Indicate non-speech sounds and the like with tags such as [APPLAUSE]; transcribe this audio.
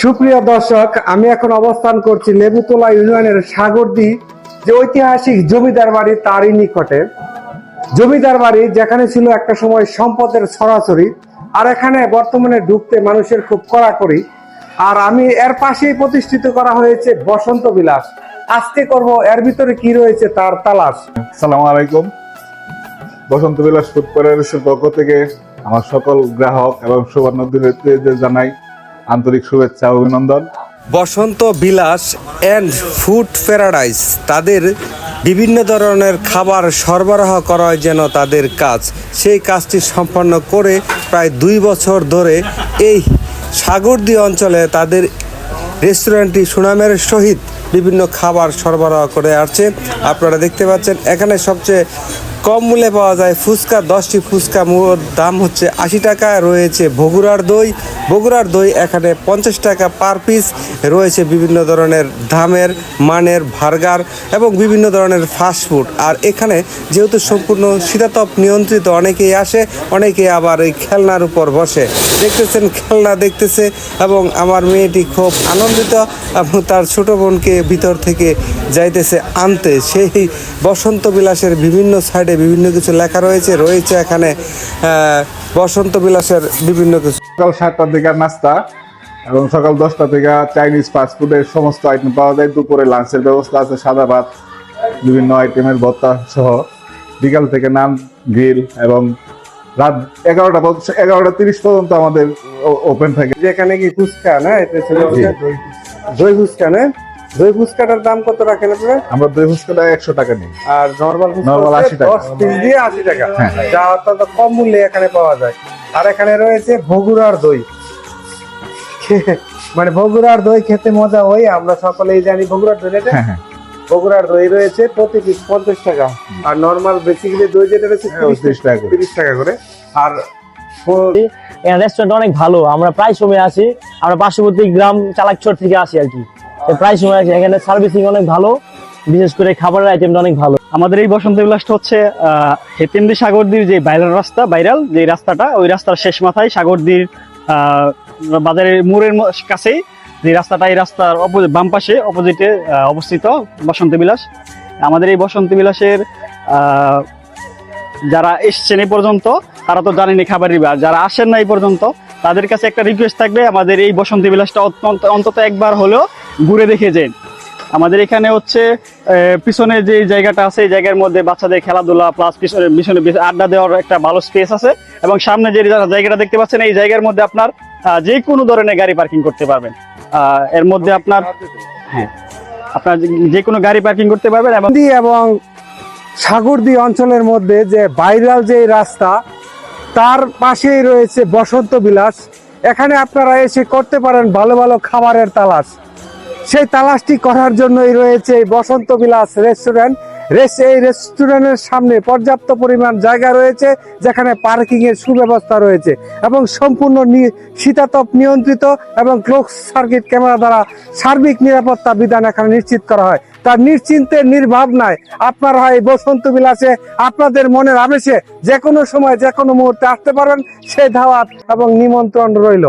সুপ্রিয় দর্শক, আমি এখন অবস্থান করছি লেবুতলা ইউনিয়নের সাগরদি যে ঐতিহাসিক জমিদার বাড়ি তারই নিকটে। জমিদার বাড়ি যেখানে ছিল একটা সময় সম্পদের ছড়াছড়ি আর এখানে বর্তমানে ঢুকতে মানুষের খুব কড়াকড়ি। আর আমি এর পাশেই প্রতিষ্ঠিত করা হয়েছে বসন্ত বিলাস। আজকে করব, এর ভিতরে কি রয়েছে তার তালাশ? সালাম আলাইকুম। বসন্ত বিলাস ফুড কর্পোরেশনের পক্ষ থেকে আমার সকল গ্রাহক এবং সুবর্ণদের জানাই আন্তরিক শুভেচ্ছা অভিনন্দন। বসন্ত বিলাস অ্যান্ড ফুড প্যারাডাইস তাদের বিভিন্ন ধরনের খাবার সরবরাহ করা যেন তাদের কাজ। সেই কাজটি সম্পন্ন করে প্রায় দুই বছর ধরে এই সাগরদী অঞ্চলে তাদের রেস্টুরেন্টটি সুনামের সহিত বিভিন্ন খাবার সরবরাহ করে আসছে। আপনারা দেখতে পাচ্ছেন, এখানে সবচেয়ে কম মূল্যে পাওয়া যায় ফুচকা, দশটি ফুচকা দাম হচ্ছে আশি টাকা, রয়েছে বগুড়ার দই। বগুড়ার দই এখানে পঞ্চাশ টাকা পার পিস, রয়েছে বিভিন্ন ধরনের দামের মানের ভার্গার এবং বিভিন্ন ধরনের ফাস্টফুড আর এখানে যেহেতু সম্পূর্ণ শীতাতপ নিয়ন্ত্রিত, অনেকেই আসে, অনেকেই আবার এই খেলনার উপর বসে। দেখতেছেন, খেলনা দেখতেছে এবং আমার মেয়েটি খুব আনন্দিত এবং তার ছোট বোনকে ভিতর থেকে যাইতেছে আনতে। সেই বসন্ত বিলাসের বিভিন্ন সাইডে বিভিন্ন কিছু লেখা রয়েছে রয়েছে এখানে বসন্ত বিলাসের বিভিন্ন কিছু। সকাল সাতটার দিকে নাস্তা এবং সকাল দশটা থেকে চাইনিজ ফাস্টফুডের সমস্ত আইটেম পাওয়া যায়। দুপুরে লাঞ্চের ব্যবস্থা আছে সাদা ভাত বিভিন্ন আইটেমের ভর্তা সহ। বিকাল থেকে নান গ্রিল এবং রাত এগারোটা এগারোটা তিরিশ পর্যন্ত আমাদের ওপেন থাকে। যেখানে কি ফুচকা না এটা দই ফুচকা না? দই ফুচকাটার দাম কত রাখেন আপনারা আমরা দই ফুচকাটা একশো টাকা নিই। আর নর্মাল Normal 80 টাকা। দশ পিস দিয়ে আশি টাকা। হ্যাঁ। যা অত্যন্ত কম মূল্যে এখানে পাওয়া যায়। আর এখানে রয়েছে বগুড়ার দই। [LAUGHS] মানে বগুড়ার দই খেতে মজা ওই আমরা সকলেই জানি বগুড়ার দই হ্যাঁ হ্যাঁ। বগুড়ার দই রয়েছে প্রতি পিস পঞ্চাশ টাকা। আর নর্মাল বেসিক্যালি দই যেটা রয়েছে হ্যাঁ, 30 টাকা তিরিশ টাকা করে। আর রেস্টুরেন্ট অনেক ভালো। আমরা প্রায় সময় আসি। আমরা পার্শ্ববর্তী গ্রাম চালাকচর থেকে আসি আর কি। প্রায় সময় এখানে সার্ভিসিং অনেক ভালো বিশেষ করে খাবারের আইটেমটা অনেক ভালো। আমাদের এই বসন্ত বিলাসটা হচ্ছে আহ, হেতেমদি সাগরদির যে ভাইরাল রাস্তা বাইরাল যে রাস্তাটা ওই রাস্তার শেষ মাথায় সাগরদির বাজারের মোড়ের কাছেই যে রাস্তাটা এই রাস্তার অপোজিট বাম পাশে অপোজিটে অবস্থিত বসন্ত বিলাস। আমাদের এই বসন্ত বিলাসের যারা এসছেন এই পর্যন্ত তারা তো জানেনি খাবারের আর যারা আসেন না এই পর্যন্ত তাদের কাছে একটা রিকোয়েস্ট থাকবে আমাদের এই বসন্ত বিলাসটা অত্যন্ত অন্তত একবার হলেও ঘুরে দেখে যান আমাদের এখানে হচ্ছে পিছনে যে জায়গাটা আছে, এই জায়গার মধ্যে বাচ্চাদের খেলাধুলা প্লাস পিছনে পিছনে আড্ডা দেওয়ার একটা ভালো স্পেস আছে এবং সামনে যে জায়গাটা দেখতে পাচ্ছেন, এই জায়গার মধ্যে আপনার যে কোনো ধরনের গাড়ি পার্কিং করতে পারবেন। এর মধ্যে আপনার হ্যাঁ আপনার যে- কোনো গাড়ি পার্কিং করতে পারবেন এবং এবং সাগরদি অঞ্চলের মধ্যে যে ভাইরাল যে রাস্তা, তার পাশেই রয়েছে বসন্ত বিলাস। এখানে আপনারা এসে করতে পারেন ভালো ভালো খাবারের তালাশ। সেই তালাশটি করার জন্যই রয়েছে এই বসন্ত বিলাস রেস্টুরেন্ট রেস, এই রেস্টুরেন্টের সামনে পর্যাপ্ত পরিমাণ জায়গা রয়েছে, যেখানে পার্কিং এর সুব্যবস্থা রয়েছে এবং সম্পূর্ণ শীতাতপ নিয়ন্ত্রিত এবং ক্লোক সার্কিট ক্যামেরা দ্বারা সার্বিক নিরাপত্তা বিধান এখানে নিশ্চিত করা হয়। তার নিশ্চিন্তে নির্ভাবনায় আপনারা এই বসন্ত বিলাসে আপনাদের মনের আবেশে যে কোনো সময় যে কোনো মুহূর্তে আসতে পারবেন সেই ধাওয়াত এবং নিমন্ত্রণ রইল।